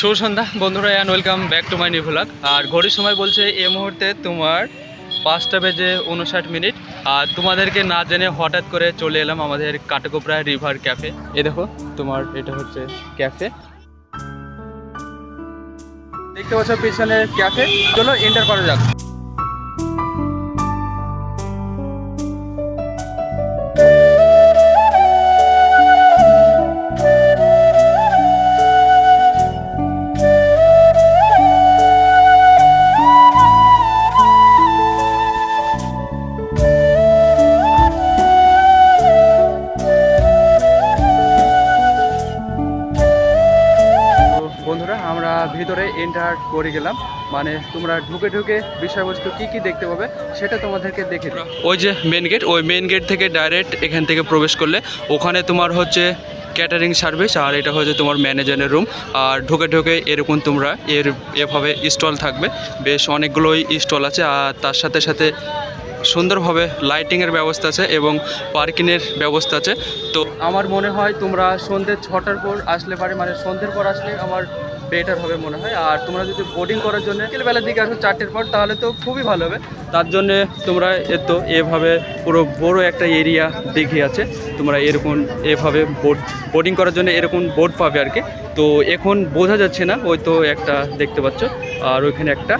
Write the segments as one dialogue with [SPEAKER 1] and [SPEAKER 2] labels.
[SPEAKER 1] শুভ সন্ধ্যা, বন্ধুরা and welcome back to my new vlog আর ঘড়ির সময় বলছে, এই মুহূর্তে তোমার পাঁচটা বেজে উনষাট মিনিট। আর তোমাদেরকে না জেনে হঠাৎ করে চলে এলাম আমাদের কাটাকোপড়া রিভার ক্যাফে এ দেখো, তোমার এটা হচ্ছে ক্যাফে দেখতে পাচ্ছ পিছনে ক্যাফে চলো এন্টার করা যাক। বন্ধুরা আমরা ভিতরে এন্টার করে গেলাম। মানে তোমরা ঢুকে ঢুকে বিষয়বস্তু কি কি দেখতে পাবে সেটা তোমাদেরকে দেখে ওই যে মেন গেট ওই মেন গেট থেকে ডাইরেক্ট এখান থেকে প্রবেশ করলে ওখানে তোমার হচ্ছে ক্যাটারিং সার্ভিস আর এটা হচ্ছে তোমার ম্যানেজারের রুম আর ঢুকে ঢুকে এরকম তোমরা এর এভাবে স্টল থাকবে। বেশ অনেকগুলোই স্টল আছে আর তার সাথে সাথে সুন্দরভাবে লাইটিংয়ের ব্যবস্থা আছে এবং পার্কিংয়ের ব্যবস্থা আছে। তো আমার মনে হয় তোমরা সন্ধ্যে ছটার পর আসলে পারে মানে সন্ধ্যের পর আসলে আমার বেটার হবে মনে হয়। আর তোমরা যদি বোর্ডিং করার জন্য বিকেলবেলার দিকে আসো চারটের পর, তাহলে তো খুবই ভালো হবে। তার জন্যে তোমরা এ তো এভাবে পুরো বড় একটা এরিয়া দেখে আছে। তোমরা এরকম এভাবে বোর্ড বোর্ডিং করার জন্য এরকম বোর্ড পাবে আর কি। তো এখন বোঝা যাচ্ছে না, ওই তো একটা দেখতে পাচ্ছ। আর ওইখানে একটা,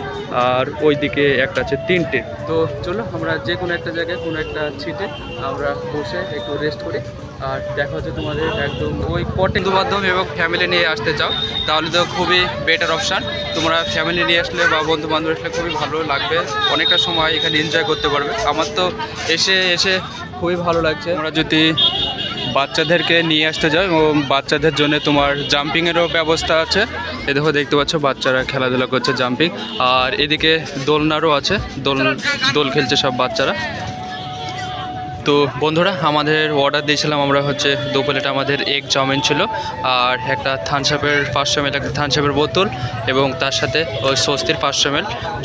[SPEAKER 1] আর ওই দিকে একটা আছে তিনটে। তো চলো, আমরা যে কোনো একটা জায়গায় কোনো একটা ছিটে আমরা বসে একটু রেস্ট করি। আর দেখা হচ্ছে তোমাদের একদম ওই পটে। মাধ্যম এবং ফ্যামিলি নিয়ে আসতে চাও, তাহলে তো খুবই বেটার অপশান তোমরা ফ্যামিলি নিয়ে আসলে বা বন্ধু বান্ধব আসলে খুবই ভালো লাগবে, অনেকটা সময় এখানে এনজয় করতে পারবে। আমার তো এসে এসে খুবই ভালো লাগছে। আমরা যদি বাচ্চাদেরকে নিয়ে আসতে যাও এবং বাচ্চাদের জন্য তোমার জাম্পিংয়েরও ব্যবস্থা আছে। এ দেখো, দেখতে পাচ্ছ বাচ্চারা খেলাধুলা করছে জাম্পিং আর এদিকে দোলনারও আছে, দোল দোল খেলছে সব বাচ্চারা। তো বন্ধুরা, আমাদের অর্ডার দিয়েছিলাম আমরা হচ্ছে দু প্লেট আমাদের এগ চাউমিন ছিল আর একটা থানসাপের পাঁচশো এম একটা থানসাপের বোতল এবং তার সাথে ওই স্বস্তির পাঁচশো এম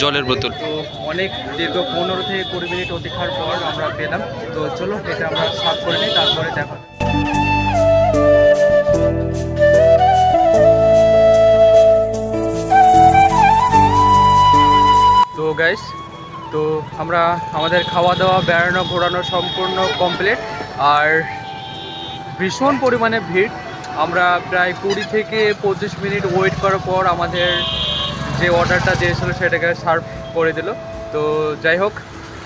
[SPEAKER 1] জলের বোতল। তো অনেক দীর্ঘ পনেরো থেকে কুড়ি মিনিট অতিক্ষার পর আমরা পেলাম। তো চলো, এটা আমরা সাফ করে নিই, তারপরে দেখা আমরা আমাদের খাওয়া দাওয়া বেড়ানো, ঘোরানো সম্পূর্ণ কমপ্লিট আর ভীষণ পরিমাণে ভিড়। আমরা প্রায় কুড়ি থেকে পঁচিশ মিনিট ওয়েট করার পর আমাদের যে অর্ডারটা দিয়েছিলো সেটাকে সার্ভ করে দিল। তো যাই হোক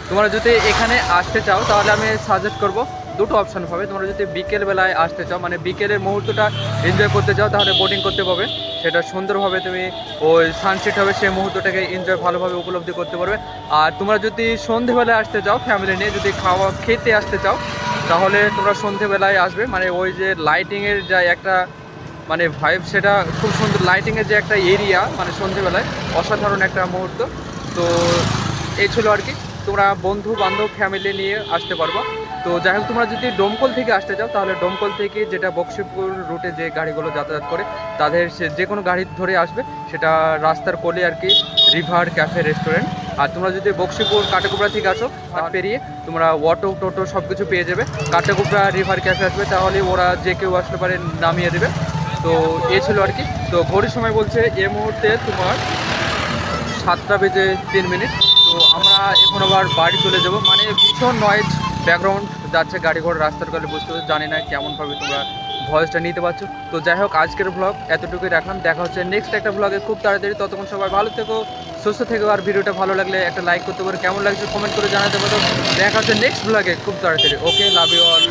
[SPEAKER 1] তোমরা যদি এখানে আসতে চাও, তাহলে আমি সাজেস্ট করব দুটো অপশন পাবে তোমরা যদি বিকেল বেলায় আসতে চাও মানে বিকেলের মুহূর্তটা এনজয় করতে চাও, তাহলে বোটিং করতে পাবে সেটা সুন্দরভাবে তুমি ওই সানসেট হবে, সেই মুহূর্তটাকে এনজয় ভালোভাবে উপলব্ধি করতে পারবে। আর তোমরা যদি সন্ধেবেলায় আসতে চাও ফ্যামিলি নিয়ে যদি খাওয়া খেতে আসতে চাও, তাহলে তোমরা সন্ধেবেলায় আসবে। মানে ওই যে লাইটিংয়ের যা একটা মানে ভাইব সেটা খুব সুন্দর। লাইটিংয়ের যে একটা এরিয়া মানে সন্ধেবেলায়, অসাধারণ একটা মুহূর্ত। তো এই ছিল আর কি। তোমরা বন্ধু, বান্ধব ফ্যামিলি নিয়ে আসতে পারব। তো যাই হোক, তোমরা যদি ডোমকল থেকে আসতে চাও, তাহলে ডোমকল থেকে যেটা বক্সিপুর রুটে যে গাড়িগুলো যাতায়াত করে, তাদের যে কোনো গাড়ি ধরে আসবে। সেটা রাস্তার কোলে আর কি রিভার ক্যাফে রেস্টুরেন্ট আর তোমরা যদি বক্সিপুর কাটাকুপড়া থেকে আসো পেরিয়ে তোমরা অটো টোটো সব কিছু পেয়ে যাবে। কাটাকুপড়া রিভার ক্যাফে আসবে, তাহলে ওরা যে কেউ আসতে পারে নামিয়ে দেবে। তো এ ছিল আর কি। তো ঘড়ির সময় বলছে, এ মুহূর্তে তোমার সাতটা বেজে তিন মিনিট। তো আমরা আবার বাড়ি চলে যাব। মানে ভীষণ নয়েজ ব্যাকগ্রাউন্ড যাচ্ছে গাড়ি ঘোড়া রাস্তার কালে বুঝতে পারছ, জানি না কেমনভাবে তোমরা ভয়েসটা নিতে পারছ। তো যাই হোক, আজকের ব্লগ এতটুকুই রাখলাম। দেখা হচ্ছে নেক্সট একটা ব্লগে খুব তাড়াতাড়ি। ততক্ষণ সবাই ভালো থেকো, সুস্থ থেকো, আর ভিডিওটা ভালো লাগলে একটা লাইক করতে পারো। কেমন লাগছে কমেন্ট করে জানাতে পারো। দেখা হচ্ছে নেক্সট ব্লগে খুব তাড়াতাড়ি। Okay love you all